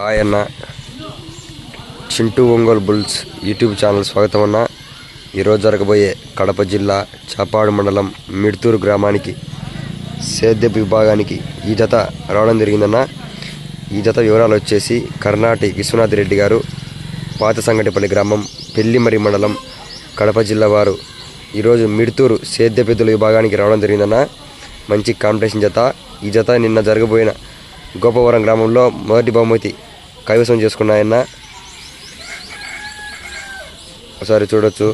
Hi అన్న. Chintu Ongole bulls YouTube channel స్వాగతం అన్న. ఈరోజు జరగబోయే కడప జిల్లా చాపాడు మండలం మిడ్తూరు గ్రామానికి సేద్యపు విభాగానికి ఈ జత రావడం జరిగిందన్న. ఈ జత వివరాలు వచ్చేసి కర్ణాటి విశ్వనాథ్ రెడ్డి గారు పాత సంగటిపల్లి గ్రామం పెళ్ళిమరి మండలం కడప జిల్లా వారు ఈరోజు మిడుతూరు సేద్యపెద్దుల విభాగానికి రావడం జరిగిందన్న. మంచి కాంపిటీషన్ జత. ఈ జత నిన్న జరగబోయిన గోపవరం గ్రామంలో మొదటి బహుమతి కైవసం చేసుకున్న ఆయన. ఒకసారి చూడొచ్చు.